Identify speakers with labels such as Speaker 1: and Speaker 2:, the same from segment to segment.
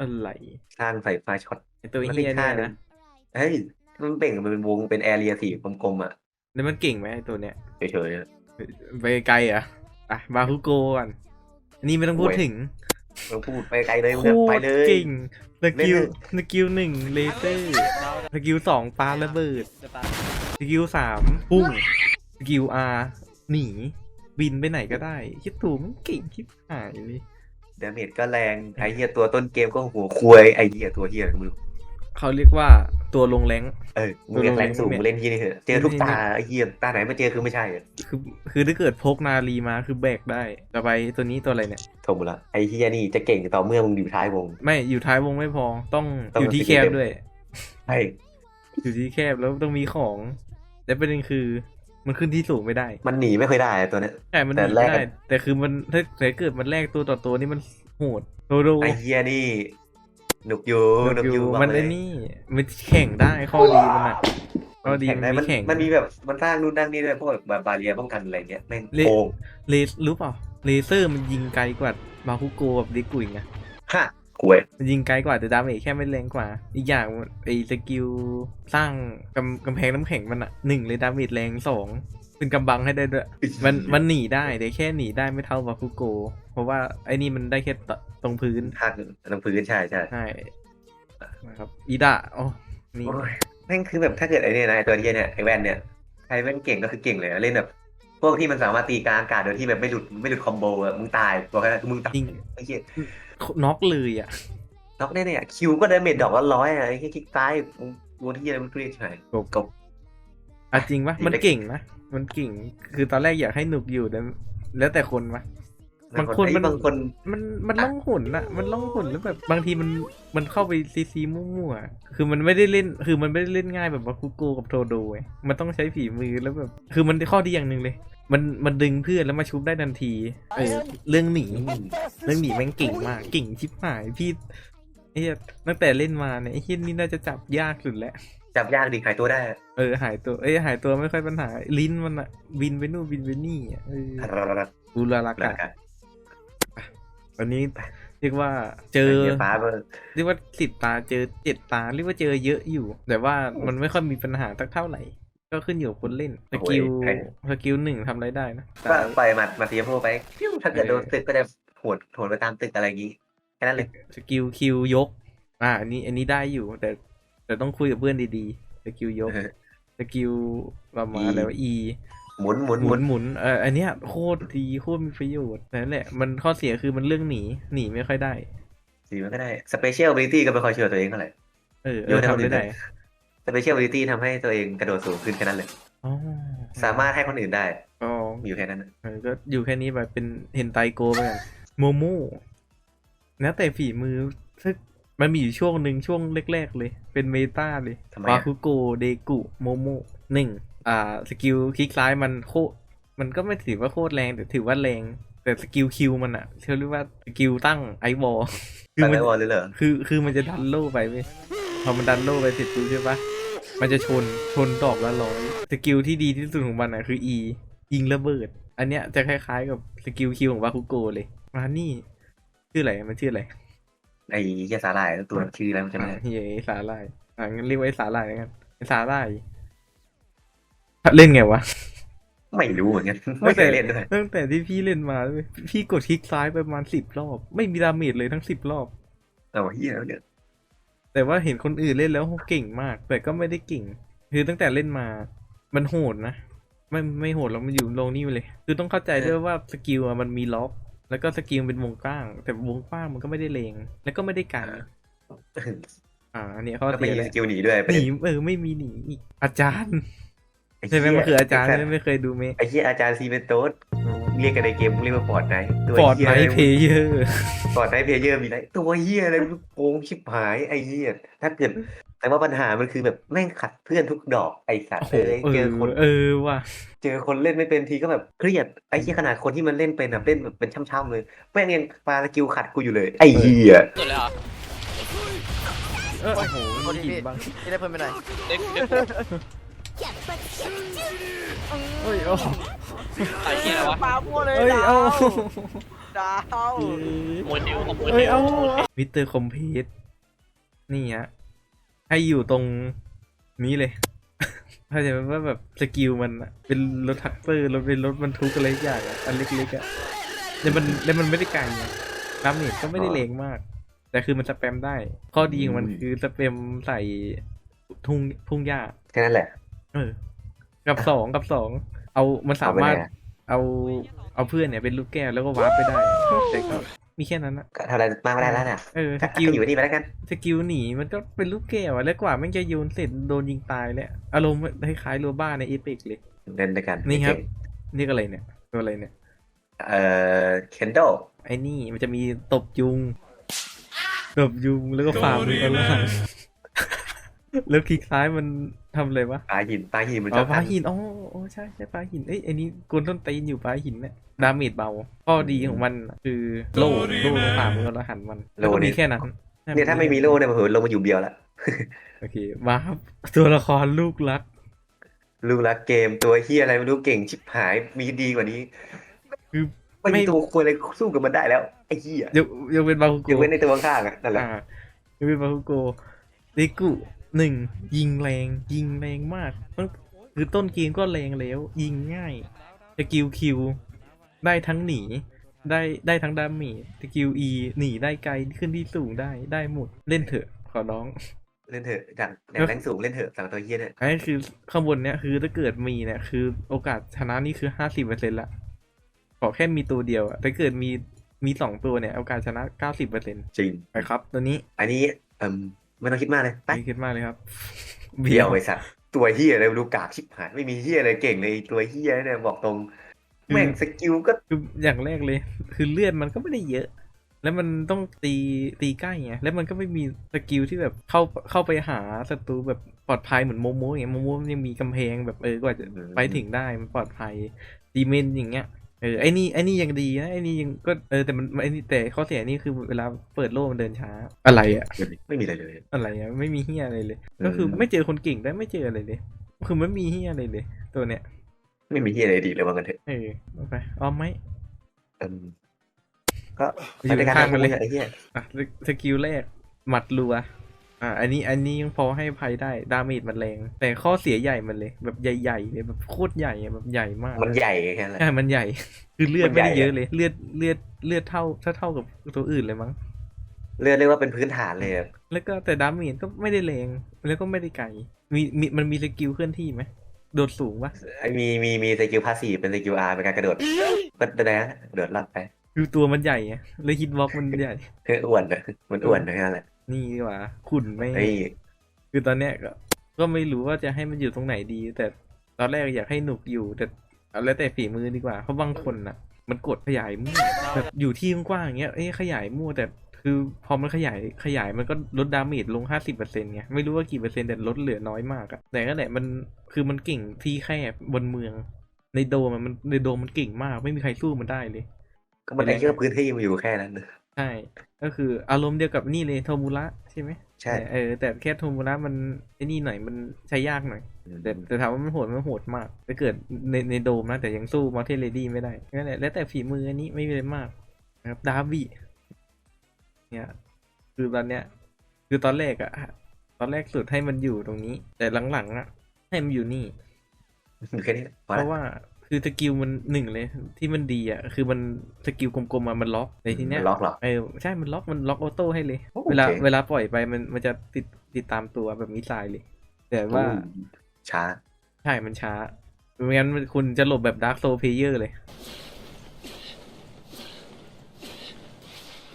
Speaker 1: อะไร
Speaker 2: สร้างไฟฟ้าช็อต
Speaker 1: ไอตัว
Speaker 2: มัน
Speaker 1: เฮี
Speaker 2: เป็
Speaker 1: ย
Speaker 2: นท่า
Speaker 1: เนี่ย
Speaker 2: หนึ่ง
Speaker 1: นะ
Speaker 3: Alright.
Speaker 2: เฮ้ย
Speaker 3: now
Speaker 2: มันเป่งมันเป็นวงเป็นแอเรียสีกลมๆอะ
Speaker 1: แล้วมันเก่งไหมไอตัวเนี้ย
Speaker 2: เฉยๆอะ
Speaker 1: ไปไกลอะอะบาคุโกก่อนอันนี้ไม่ต้องพูด
Speaker 2: โอ้ย
Speaker 1: ถึง
Speaker 2: มึงพูดไปไกลเลยมึ
Speaker 1: โค
Speaker 2: งอะไป
Speaker 1: ตร
Speaker 2: เลย
Speaker 1: เก่งสกิล
Speaker 2: เล่น
Speaker 1: สกิลหนึ่งเลเซอร์สกิลสองปาระเบิดสกิลสามพุ่งสกิลอาหนี บินไปไหนก็ได้คิดถูกมันเก่งคิดหายเลย
Speaker 2: ดาเมจก็แรงไอเหี้ยตัวต้นเกมก็หัวควยไอเหี้ยตัวเหี้ยมึง
Speaker 1: เขาเรียกว่าตัวลงแรง
Speaker 2: เออมึงเล่นแรงสูงมึงเล่นที่นี่เถอะเจอทุกตาไอเหี้ยตาไหนไม่เจอคือไม่ใช่อะ
Speaker 1: คือคือถ้าเกิดพกนาลีมาคือแบกได้ต่อไปตัวนี้ตัวอะไรเนี่ย
Speaker 2: โถมละไอเหี้ยนี่จะเก่งต่อเมื่อมึงอยู่ท้ายวง
Speaker 1: ไม่อยู่ท้ายวงไม่พอต้อง
Speaker 2: ต้อง
Speaker 1: อยู่ที่
Speaker 2: สกิล
Speaker 1: แคบ
Speaker 2: เต็ม
Speaker 1: ด้วย
Speaker 2: ใช่
Speaker 1: อยู่ที่แคบแล้วต้องมีของแต่ประเด็นคือ มันขึ้นที่สูงไม่ได้
Speaker 2: มันหนีไม่เคยได้อะตัวเนี้ย
Speaker 1: ใช่มันห
Speaker 2: แต่
Speaker 1: นี
Speaker 2: แลก
Speaker 1: ได้ แต่คือมันถ้าถ้าเกิดมันแลกตัวต่อตัวนี่มันโหดโดโด
Speaker 2: ไอเหี้ยนี่หนุกอยู่หนุกอยู่
Speaker 1: มัน
Speaker 2: บกเล
Speaker 1: ไอ้
Speaker 2: ย
Speaker 1: นี่มันแข่งได้ข้อดีมันอะข้อดี
Speaker 2: แข่ง
Speaker 1: มัน
Speaker 2: ได้มัน
Speaker 1: มีแข่ง
Speaker 2: มันมีแบบมันสร้างนู่นนั่งนี่ด้วยพวกแบบบาเรียป้องกันอะไรเงี้ยแม่ง
Speaker 1: เล
Speaker 2: โกง
Speaker 1: เลสรู้เปล่าเลเซอร์มันยิงไกลกว่าบาคุโกกับเด็กกุยไง
Speaker 2: ฮะ กวย
Speaker 1: มันยิงไกลกว่าแต่ดาเมจแค่ไม่แรงกว่า อีกอย่างไอ้สกิลสร้างกำกำแพงน้ำแข็งมันอะหนึ่งเลยดาเมจแรงสองเป็นกำบังให้ได้ด้วย มันมันหนีได้แต่แค่หนีได้ไม่เท่าบาคุโก เพราะว่าไอ้นี่มันได้แค่ตตรงพื้น
Speaker 2: หักลงพื้นใช่ใช่
Speaker 1: ใช่นะครับอีดะโอ้นี่
Speaker 2: โอ้ยแม่งคือแบบถ้าเกิดไอ้เนี่ยนะไอ้ตัวเหี้ยเนี่ยไอ้แว่นเนี่ยใครแม่งเก่งก็คือเก่งเลยอะเล่นแบบพวกที่มันสามารถตีกลางอากาศโดยที่แบบไม่หลุดไม่หลุดคอมโบอะมึงตายบอกแค่นั้นคือมึงตาย
Speaker 1: จริง
Speaker 2: ไอ้เหี้ย
Speaker 1: น็อกเลยอะ
Speaker 2: น็อกแน่ๆอะคิวก็ได้เมจดอกละร้อยอะไอ้เหี้ยคลิกซ้ายมึงตัวที่อะไรมันเรียกใช่
Speaker 1: กบ
Speaker 2: กบ
Speaker 1: อะจริงปะ
Speaker 2: จริง
Speaker 1: มันเก่งนะมันเก่ง คือตอนแรกอยากให้หนุกอยู่แต่แล้วแต่คนปะบางคน
Speaker 2: ไอ้
Speaker 1: มัน
Speaker 2: บางคน
Speaker 1: มันมันล่องหนอะมันล่องหนแล้วแบบบางทีมันมันเข้าไปซีซีมั่วๆอะคือมันไม่ได้เล่น คือมันไม่ได้เล่นง่ายแบบว่าคุโกกับโทโดไงมันต้องใช้ฝีมือแล้วแบบ คือมันข้อดีอย่างหนึ่งเลย มันมันดึงเพื่อนแล้วมาชุบได้ทันที เออ เรื่องหนีเรื่องหนีแม่งเก่งมากเก่งชิบหายพี่ไอ้เหี้ยตั้งแต่เล่นมาเนี่ยไอ้เหี้ยนี่น่าจะจับยากสุดแล้ว
Speaker 2: จับยากดีหายตัวได้
Speaker 1: เออหายตัวเอ้ยหายตัวไม่ค่อยปัญหา ลิ้นมันอะบินไปนู่นบินไปนี่อะเอออุลาลัก
Speaker 2: หลัก
Speaker 1: อะ
Speaker 2: การ
Speaker 1: วันนี้เรียกว่าเจอ
Speaker 2: ไอ้เหี้ยฟ้าเบอร์
Speaker 1: เรียกว่าสิบตาเจอเจ็ดตาเรียกว่าเจอเยอะอยู่ แต่ว่ามันไม่ค่อยมีปัญหาสักเท่าไหร่ ก็ขึ้นอยู่กับคนเล่นสกิลสกิลหนึ่งทำอะไรได้นะ
Speaker 2: ก็ปล่อยหมัดมาเทียโพไปฟิวถ้าเกิดโดนตึกก็จะโหดโหดไปตามตึกอะไรอย่างงี้แค่นั้นเลย
Speaker 1: สกิลคิวยก อ่า อันนี้ อันนี้ได้อยู่ แต่แต่ต้องคุยกับเพื่อนดีๆสกิลยก
Speaker 2: เออ
Speaker 1: สกิลประมาณ
Speaker 2: E
Speaker 1: อะไรว่า E
Speaker 2: หมุนหมุน
Speaker 1: ห
Speaker 2: ห
Speaker 1: มุ
Speaker 2: มุ
Speaker 1: น
Speaker 2: น
Speaker 1: หมุนเอออันเนี้ยโคตรดีโคตรมีประโยชน์แต่นั่นแหละ มันข้อเสียคือมันเรื่องหนีหนีไม่ค่อยได้
Speaker 2: สีมันก็ได้สเปเชียล a ิ i ตี้ก็ไม่ค่อยเชื่อตัวเองเท่าไหร่
Speaker 1: เออเอ
Speaker 2: โย
Speaker 1: อน
Speaker 2: ให้คน
Speaker 1: ทำ
Speaker 2: อื่
Speaker 1: ได้
Speaker 2: น
Speaker 1: ไหน
Speaker 2: สเปเชียล a ิ i ตี้ทำให้ตัวเองกระโดดสูงขึ้นแค่นั้นเลย
Speaker 1: อ๋อ
Speaker 2: สามารถให้คนอื่นได้
Speaker 1: ก็
Speaker 2: มีอยู่แค่นั้น
Speaker 1: เออก็อยู่แค่นี้ไปเป็นเห็นไตโกไปกันโมโม่แล้วแต่ฝีมือถ้ามันมีอยู่ช่วงหนึ่งช่วงแรก ๆ เลย เป็นเมตาเลย
Speaker 2: ทำไม
Speaker 1: บา
Speaker 2: อะ
Speaker 1: คุโกเดกุโมโมหนึ่งอ่าสกิลคลิกซ้ายมันโคมันก็ไม่ถือว่าโคตรแรงแต่ถือว่าแรง แต่สกิลคิวมันอะเขาเรียกว่าสกิลตั้งไอวอลคือ
Speaker 2: ตั้ง
Speaker 1: มัน
Speaker 2: ไว้วอลเลยเหรอ
Speaker 1: คือคือมันจะดันโล่ไปเว้ย พอมันดันโล่ไปเสร็จปุ๊บใช่ปะมันจะชนชนดอกละร้อยสกิลที่ดีที่สุดของมันอะคือ E ยิงระเบิด อันเนี้ยจะคล้ายๆกับสกิลคิวของบาคุโกเลยมานี่ ชื่ออะไรมันชื่ออะไร
Speaker 2: ไอ้เหี้ยสาหร่ายตัวชื่ออะไรมันจะไม่
Speaker 1: อะ
Speaker 2: ได้
Speaker 1: เฮ้ยไอ้สาลายอะงั้นเรียกว่าไอ้สาลายแล้วกันไอ้สาลายเล่นไงวะ
Speaker 2: ไม่รู้เหมือนกันไม่เคยเล่นด้วย
Speaker 1: ตั้งแต่ที่พี่เล่นมาเว้ยพี่กดคลิกซ้ายไปประมาณสิบรอบ ไม่มีดาเมจเลยทั้งสิบรอบ
Speaker 2: เอาเหี้ยแล้วเนี่ย
Speaker 1: แต่ว่าเห็นคนอื่นเล่นแล้วเขาเก่งมาก แต่ก็ไม่ได้เก่ง คือตั้งแต่เล่นมา มันโหดนะ ไม่ไม่โหดแล้วมันอยู่ลงนี่เลย คือต้องเข้าใจด้วยว่าสกิลอะมันมีล็อก แล้วก็สกิลเป็นวงกว้าง แต่วงกว้างมันก็ไม่ได้เลง แล้วก็ไม่ได้กันอ่าอันเนี้ยข้อ
Speaker 2: ก็ไม่
Speaker 1: เสีย
Speaker 2: มี
Speaker 1: เล
Speaker 2: ส
Speaker 1: ย
Speaker 2: กิลหนีด้วย
Speaker 1: หนีเออไม่มีหนีอีกอาจารย์ใช่ไหมมันคืออาจารย์ไม่เคยดูไหม
Speaker 2: ไอ้เหี้ยอาจารย์ซีเมนโตส เรียกกันในเกมเรียกว่าฟอร์ดไนตัว
Speaker 1: ฟอร์ด
Speaker 2: เหี้ย
Speaker 1: ไน
Speaker 2: อะไร
Speaker 1: ท์เพเยอร์
Speaker 2: ฟอร์ดไนเพเยอร์มีไรตัวเหี้ยอะไรมันโกงชิบหายไอ้เหี้ยถ้าเกิดแต่ว่าปัญหามันคือแบบแม่งขัดเพื่อนทุกดอกไอ้สัตว์
Speaker 1: โอ้โห
Speaker 2: เอ้ย
Speaker 1: เอ
Speaker 2: เจอ
Speaker 1: อ
Speaker 2: คน
Speaker 1: เออว่ะ
Speaker 2: เจอคนเล่นไม่เป็นทีก็แบบเครียดไอ้ที่ขนาดคนที่มันเล่นเป็นแบบเล่นแบบเป็นช่ำๆเลยแม่งยังปาสกิลขัดกูอยู่เลย ไอ้เหี้ย
Speaker 4: สุดเลยเหรอ
Speaker 1: เออโอ้โห
Speaker 4: โทษที
Speaker 1: มี
Speaker 4: พี่
Speaker 1: หินบ้าง
Speaker 4: พี่ได้เพิ่มไปหน่อย
Speaker 5: เด็กเด็ก
Speaker 1: เอ้ยโอ้
Speaker 5: ไอ้เหี้ยอะไรวะ
Speaker 4: ปลาพัวเลย
Speaker 1: เอ้ย
Speaker 4: ดาว
Speaker 1: เอา
Speaker 4: ดาว
Speaker 5: โมเดลของโมเด
Speaker 1: เอ้ย
Speaker 5: ล
Speaker 1: เอามิสเตอร์คอมเพสนี่ฮะให้อยู่ตรงนี้เลยเข้าใจไหมว่าแบบสกิลมันอะเป็นรถทักเตอร์รถเป็นรถบรรทุกอะไรสักอย่างอะอันเล็กๆอะแต่มันแต่มันไม่ได้ไกลไงดาเมจก็ไม่ได้แรงมาก แต่คือมันสแปมได้ ข้อดีของมันคือสแปมใส่ทุ่งทุ่งหญ้า
Speaker 2: แค่นั้นแหละ
Speaker 1: เออ กับสองกับสอง เอามันสามารถ
Speaker 2: เอาไปไหนอะ
Speaker 1: เอา เอาเพื่อนเนี่ยเป็นลูกแก้วแล้วก็วาร์ปไปได้แต่ก็มีแค่นั้นนะ
Speaker 2: ก็ทำอะไรมากไม่ได้แล้วเนี่ย
Speaker 1: เออส
Speaker 2: ก็
Speaker 1: กิล
Speaker 2: อยู่นี่ไปแล้วกัน
Speaker 1: สกิลหนีมันก็เป็นลูกแก้วอะแล้วกว่าแม่งจะโยนเสร็จโดนยิงตายเลยอะอารมณ์คล้ายๆโรบ้าในเอพิกเลย
Speaker 2: เล่นด้วยกัน
Speaker 1: นี่ครับ นี่ก็อะไรเนี่ยตัวอะไรเนี่ย
Speaker 2: เอ่อเคนโด
Speaker 1: ไอ้นี่มันจะมีตบยุงตบยุงแล้วก็ฝ่ามือกันล่าง แล้วคลิกซ้ายมันทำอะไรวะ
Speaker 2: ปลาหินปลาหินมัน
Speaker 1: อ๋
Speaker 2: ช
Speaker 1: อ
Speaker 2: อบ
Speaker 1: ปลา
Speaker 2: ทำ
Speaker 1: หินอ๋ออ๋อใช่ใช่ปลาหินเอ้ยไอ้นี่กวนต้นตีนอยู่ปลาหินเนี่ยดาเมจเบาข้อดีของมันคือโล่โล่ตรงฝ่ามือแล้วหันมันแล้วก็มีแค่นั้น
Speaker 2: เนี่ยถ้าไม่มีโล่เนี่ยเผื่อลงมาอยู่เบียวละ
Speaker 1: โอเคมาครับตัวละครลูกรัก
Speaker 2: ลูกรักเกมตัวเฮียอะไรไม่รู้เก่งชิบหายมีดีกว่านี้
Speaker 1: คือ
Speaker 2: ไม่
Speaker 1: ไม่
Speaker 2: มีตัวควรอะไรสู้กับมันได้แล้วไอ้เฮีย
Speaker 1: ยกยกเป็นบาคุโก
Speaker 2: ยกเว้นในตัวข้างๆอะนั่นแหละ
Speaker 1: อ่ายูบิบาคุโกเดกุ หนึ่งยิงแรงยิงแรงมากตั้งคือต้นเกมก็แรงแล้ว ยิงง่ายสกิลคิวได้ทั้งหนีได้ได้ทั้งดาเมจสกิลอีหนีได้ไกลขึ้นที่สูงได้ได้หมดเล่นเถอะขอร้อง
Speaker 2: เล่นเถอะจากแรงสูงเล่นเถอะสั่งตัวเฮียเนี่ย
Speaker 1: อันนี้คือข้างบนเนี้ยคือถ้าเกิดมีเนี่ยคือโอกาสชนะนี่คือห้าสิบเปอร์เซ็นต์ละขอแค่มีตัวเดียวอะถ้าเกิดมีมีสองตัวเนี่ยโอกาสชนะเก้าสิบเปอร์เซ็นต์
Speaker 2: จริง
Speaker 1: ไปครับ ตัวนี้
Speaker 2: อันนี้เอ่ม ไม่ต้องคิดมากเลยไป
Speaker 1: ไม่คิดมากเลยครับ
Speaker 2: เบียวไอ้สัตว์ตัวเฮียอะไรไม่รู้กากชิบหายไม่มีเฮียอะไรเก่งเลยตัวเฮียเนี่ยบอกตรง แม่งสกิลก็
Speaker 1: คืออย่างแรกเลย คือเลือดมันก็ไม่ได้เยอะ แล้วมันต้องตีตีใกล้ไงแล้วมันก็ไม่มีสกิลที่แบบเข้าเข้าไปหาศัตรูแบบปลอดภัยเหมือนโมโมอย่างเงี้ยโมโมมันยังมีกำแพงแบบเออกว่าจะไปถึงได้มันปลอดภัยดีเมนอย่างเงี้ย เออไอ้นี่ไอ้นี่ยังดีนะไอ้นี่ยังก็เออแต่มันไอ้นี่แต่ข้อเสียนี่คือเวลาเปิดโลกมันเดินช้าอะไรอะ
Speaker 2: ไม่มีอะไรเลย
Speaker 1: อะไรอะไม่มีเฮียอะไรเลย
Speaker 2: อืม
Speaker 1: ก็คือไม่เจอคนเก่งได้ไม่เจออะไรเลย คือไม่มีเฮียอะไรเลย ตัวเนี้ย
Speaker 2: ไม่มีเฮียอะไรดีเลยว่ากันเถอะ
Speaker 1: เออเอาไปเอาไหม
Speaker 2: เอิ่มก็
Speaker 1: อยู่
Speaker 2: ไปด้วยกัน
Speaker 1: ข้างมันเลย
Speaker 2: ไอ้เฮีย
Speaker 1: อะสกิลแรกหมัดรัว อ่าอันนี้อันนี้ยังพอให้ภัยได้ดาเมจมันแรง แต่ข้อเสียใหญ่มันเลย แบบใหญ่ๆเลยแบบโคตรใหญ่อะแบบใหญ่มาก
Speaker 2: มันใหญ่แค่นั้นแหละ
Speaker 1: ใช่มันใหญ่ คือเลือด
Speaker 2: มัน
Speaker 1: ไม่
Speaker 2: ใหญ่
Speaker 1: ได้เยอะ
Speaker 2: อะ
Speaker 1: เลย เลือดเลือดเลือดเท่าถ้าเท่ากับตัวอื่นเลยมั้ง
Speaker 2: เรียกเรียกว่าเป็นพื้นฐานเลยอะ
Speaker 1: แล้วก็แต่ดาเมจก็ไม่ได้แรงแล้วก็ไม่ได้ไกลมีมีมันมีสกิลเคลื่อนที่ไหมโดดสูงปะ
Speaker 2: ไอ้มีมีมีสกิลพาสซีฟเป็นสกิลอาร์เป็นการกระโดดก็ได้นะกระโดดลัดไป
Speaker 1: คือตัวมันใหญ่ไงเลยฮิตบล็อกมันใหญ่
Speaker 2: เฮ้ยอ้วนเลยมันอ้วนนะแค่นั้นแหละ
Speaker 1: นี่ดีกว่าขุนไม่
Speaker 2: ไอ้
Speaker 1: คือตอนเนี้ยก็ก็ไม่รู้ว่าจะให้มันอยู่ตรงไหนดี แต่ตอนแรกอยากให้หนุกอยู่ แต่เอาแล้วแต่ฝีมือดีกว่า เพราะบางคนน่ะ มันกดขยายมั่วแบบอยู่ที่กว้างๆอย่างเงี้ยเอ้ยขยายมั่วแต่คือพอมันขยายขยายมันก็ลดดาเมจลงห้าสิบเปอร์เซ็นต์ไงไม่รู้ว่ากี่เปอร์เซ็นต์แต่ลดเหลือน้อยมากอะแต่ก็แหละมันคือมันเก่งที่แคบบนเมือง ในโดมอะมันในโดมมันเก่งมาก ไม่มีใครสู้มันได้เลย
Speaker 2: ก็มันได้แค่พื้นที่มันอยู่แค่นั้นนะ
Speaker 1: ใช่ ก็คืออารมณ์เดียวกับนี่เลยโทมูระใช่ไหม
Speaker 2: ใช่
Speaker 1: แต่เออ แต่แค่โทมูระมันไอ้นี่หน่อยมันใช้ยากหน่อย แต่แต่ถามว่ามันโหดมันโหดมากถ้าเกิดในในโดมนะ แต่ยังสู้มาเทเลดี้ไม่ได้นั่นแหละแล้วแต่ฝีมืออันนี้ไม่มีอะไรมากนะครับดาร์บี้เนี่ยคือตอนเนี้ย คือตอนแรกอะตอนแรกสุดให้มันอยู่ตรงนี้ แต่หลังๆอะให้มันอยู่นี่
Speaker 2: อยู่แค่นี้แหละพอ
Speaker 1: เพ
Speaker 2: ละ
Speaker 1: ราะว่า คือสกิลมันหนึ่งเลยที่มันดีอะคือมันสกิลกลมๆมามันล็อกในทีเนี้ย
Speaker 2: มันล็อกเหรอ
Speaker 1: เออใช่มันล็อกมันล็อกออโต้ให้เลย
Speaker 2: โอเค
Speaker 1: เวลาเวลาปล่อยไปมันมันจะติดติดตามตัวแบบมิสไซล์เลย แต่ว่า
Speaker 2: อืมช้า
Speaker 1: ใช่มันช้าไม่งั้นคุณจะหลบแบบดาร์กโซเพเยอร์เลย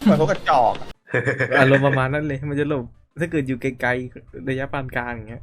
Speaker 4: เหมือนพวกกระจอกอะ
Speaker 1: อารมณ์ประมาณนั้นเลย มันจะหลบถ้าเกิดอยู่ไกลๆระยะปานกลางอย่างเงี้ย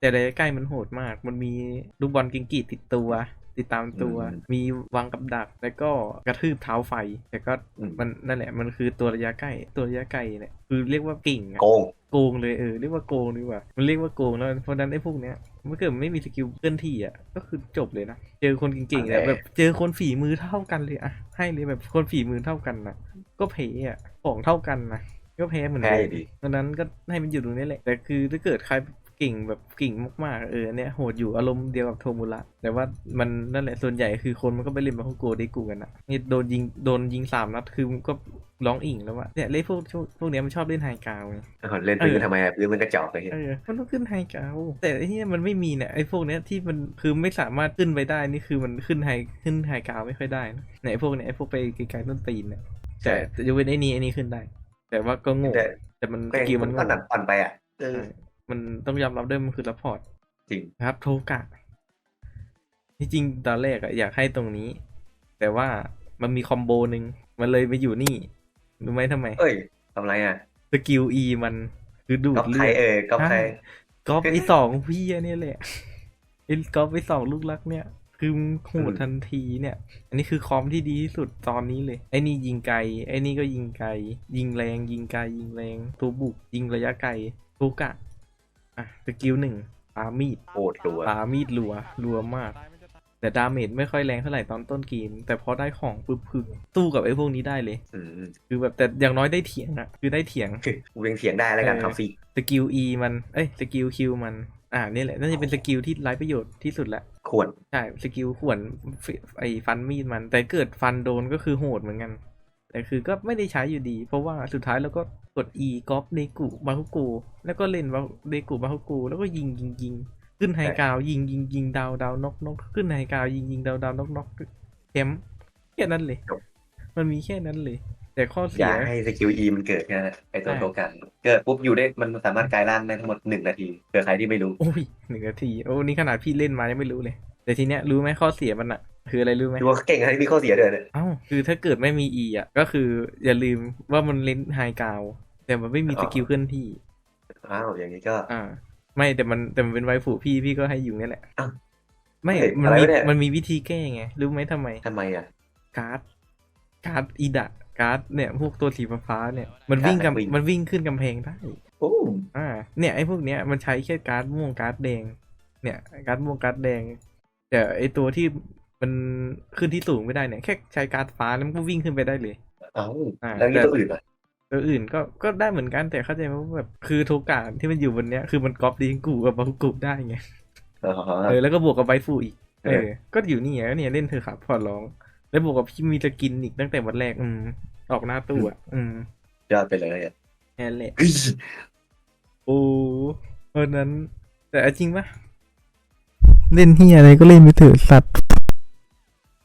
Speaker 1: แต่ระยะใกล้มันโหดมาก มันมีลูกบอลกิงกีดติดตัว ติดตามตัว
Speaker 2: อืม
Speaker 1: มีวางกับดัก แล้วก็กระทืบเท้าไฟ แต่ก็
Speaker 2: อืม
Speaker 1: มันนั่นแหละมันคือตัวระยะใกล้ตัวระยะไกลเนี่ยคือเรียกว่าเก่งอะ
Speaker 2: โกง
Speaker 1: โกงเลยเออเรียกว่าโกงดีกว่ามันเรียกว่าโกงแล้วเพราะฉะนั้นไอ้พวกเนี้ยเมื่อเกิดมันไม่มีสกิลเคลื่อนที่อะก็คือจบเลยนะเจอคนเก่งๆเนี่ย
Speaker 2: โอเค
Speaker 1: แบบเจอคนฝีมือเท่ากันเลยอะให้เลยแบบคนฝีมือเท่ากันนะก็แพ้อะของเท่ากันนะก็แพ้เหมือน
Speaker 2: แพ้
Speaker 1: เดิ
Speaker 2: อ
Speaker 1: ม
Speaker 2: ยู่ดี
Speaker 1: ดังนั้นก็ให้มันอยู่ตรงนี้แหละแต่คือถ้าเกิดใครเก่งแบบเก่งมากๆเออเนี่ยโหดอยู่อารมณ์เดียวกับโทมุระแต่ว่ามันนั่นแหละส่วนใหญ่คือคนมันก็ไปเล่นมาคุโกะได้กูกันอะนี่โดนยิงโดนยิงสามนัดคือมันก็ร้องอิ่งแล้วว่าเนี่ยเล่นพวกพวกพวกเนี้ยมันชอบเล่นไฮกราวไง
Speaker 2: เล่นพื้
Speaker 1: เอนอ
Speaker 2: ทำไมอะพื้นมันกระจอกเลย
Speaker 1: เออมันต้องขึ้นไฮกราวแต่ไอ้ที่มันไม่มีเนี่ยไอ้พวกเนี้ยที่มันคือไม่สามารถขึ้นไปได้นี่คือมันขึ้นไฮขึ้นไฮกราวไม่ค่อยได้นะเนี่ยไอ้พวกเนี้ยไอ้พวกไปไกลๆต้นตีนเนี่ยแต่แต่ยกเว้นไอ้นี่ไอ้นี่ขึ้นได้ แต่ว่าก็โง่
Speaker 2: แต่
Speaker 1: แต่มัน
Speaker 2: ก็
Speaker 1: ส
Speaker 2: ยัง
Speaker 1: กิล
Speaker 2: มั
Speaker 1: มันน
Speaker 2: ก็
Speaker 1: โง่
Speaker 2: หนักอ่อนไปอะเออ
Speaker 1: ใช่ มันต้องยอมรับด้วยมันคือรับพอร์ต
Speaker 2: จริง
Speaker 1: นะครับ โทกะที่จริงตอนแรกอะอยากให้ตรงนี้ แต่ว่ามันมีคอมโบหนึ่งมันเลยไปอยู่นี่รู้ไหมทำไม
Speaker 2: เอ้ยทำไรอะ
Speaker 1: สกิล E มันคือดูด
Speaker 2: ก๊อป
Speaker 1: เลื
Speaker 2: ใคร
Speaker 1: อด
Speaker 2: เออก๊อปใคร
Speaker 1: ใช่ก๊อปไอ้สองพี่เนี่ยแหละไอ้ก๊อปไอ้สองลูกรักเนี่ย คือมึงโหดทันทีเนี่ย อันนี้คือคอมที่ดีที่สุดตอนนี้เลย ไอ้นี่ยิงไกล ไอ้นี่ก็ยิงไกล ยิงแรง ยิงไกลยิงแรง ตัวบุกยิงระยะไกลทุกอะ อะสกิลหนึ่งปามีด
Speaker 2: โคตรรัว
Speaker 1: ปามีดรัวรัวมาก แต่ดาเมจไม่ค่อยแรงเท่าไหร่ตอนต้นเกม แต่พอได้ของปุ๊บคือสู้กับไอ้พวกนี้ได้เลย
Speaker 2: อืม
Speaker 1: คือแบบแต่อย่างน้อยได้เถียงอะคือได้เถียง
Speaker 2: กูยังเถียงได้แล้วกัน
Speaker 1: เออ
Speaker 2: ทำฟรี
Speaker 1: สกิล E มัน เอ้ย สกิล Q มัน อ่า นี่แหละ น่าจะเป็นสกิลที่ไร้ประโยชน์ที่สุดแหละ
Speaker 2: ควร
Speaker 1: ใช่ สกิลข่วนฟไอ้ฟันมีดมัน แต่เกิดฟันโดนก็คือโหดเหมือนกัน แต่คือก็ไม่ได้ใช้อยู่ดี เพราะว่าสุดท้ายเราก็กด E ก๊อปเดกุบาคุโกแล้วก็เล่นบาเดกุบาคุโกแล้วก็ยิงยิงยิงขึ้นไฮกราวยิงยิงยิงดาวดาวนกนกขึ้นไฮกราวยิงยิงดาวดาวนกนกแคมป์แค่นั้นเลย มันมีแค่นั้นเลย แต่ข้อ
Speaker 2: อ
Speaker 1: เสีย
Speaker 2: ย่าให้สกิล E มันเกิดแค่นั้นนะไอตัว
Speaker 1: ใช่
Speaker 2: โทกัน เกิดปุ๊บอยู่ได้มันสามารถกลายร่างได้ทั้งหมดหนึ่งนาทีเผื่อใครที่ไม่รู้
Speaker 1: โอ้ยหนึ่งนาทีโอ้นี่ขนาดพี่เล่นมายังไม่รู้เลย แต่ทีเนี้ยรู้ไหมข้อเสียมันอะ คืออะไรรู้ไหม
Speaker 2: ดูว่าเก่งอะไรมีข้อเสียด้วยเนี่ย
Speaker 1: เอ้าคือถ้าเกิดไม่มี E อะก็คืออย่าลืมว่ามันเล่นไฮกราวแต่มันไม่มีสกิลเคลื่อนที่
Speaker 2: อ้าวอย่างนี้ก็
Speaker 1: อ่า ไม่แต่มันแต่มันเป็นไวฟูพี่พี่ก็ให้อยู่นี่แหละ
Speaker 2: อ้าว
Speaker 1: ไม่
Speaker 2: เฮ้ย
Speaker 1: มัน
Speaker 2: อะไร
Speaker 1: มี
Speaker 2: วะเนี่ย
Speaker 1: มันมีวิธีแก้ไงรู้ไหมทำไม
Speaker 2: ทำไมอะ
Speaker 1: การ์ดการ์ดอีดะการ์ดเนี่ยพวกตัวสีฟ้าๆเนี่ยมันวิ่ง
Speaker 2: การ์ดนักวิ่ง
Speaker 1: กำมันวิ่งขึ้นกำแพงได้
Speaker 2: โอ้
Speaker 1: อ่า เนี่ยไอ้พวกเนี้ยมันใช้แค่การ์ดม่วงการ์ดแดง เนี่ยการ์ดม่วงการ์ดแดงแต่ไอ้ตัวที่ มันขึ้นที่สูงไม่ได้เนี่ยแค่ใช้การ์ดฟ้าแล้วมันก็วิ่งขึ้นไปได้เลย
Speaker 2: เอ้า
Speaker 1: อ่า
Speaker 2: แล้วนี่ตัวอื่นอะ
Speaker 1: ตัวอื่นก็ก็ได้เหมือนกันแต่เข้าใจไหมว่าแบบคือโทกะที่มันอยู่บนเนี้ยคือมันก๊อปดีนกูกับบาคุกุได้ไง
Speaker 2: อ๋อ
Speaker 1: เออแล้วก็บวกกับไบฟูอีก
Speaker 2: เอ
Speaker 1: เอ
Speaker 2: อ
Speaker 1: อ ก็อยู่นี่ไงเนี่ยเล่นเธอะครับพอร้อง แล้วบวกกับพี่มีสกินอีกตั้งแต่วันแรกอืมออกหน้าตู้อะอืม
Speaker 2: ยอดไปเลยอะ
Speaker 1: แค่นั้นแหละ
Speaker 2: เฮ้ย
Speaker 1: โอ้เพราะนั้น แต่เอาจริงปะเล่นที่อะไรก็เล่นไปเถอะสัตว์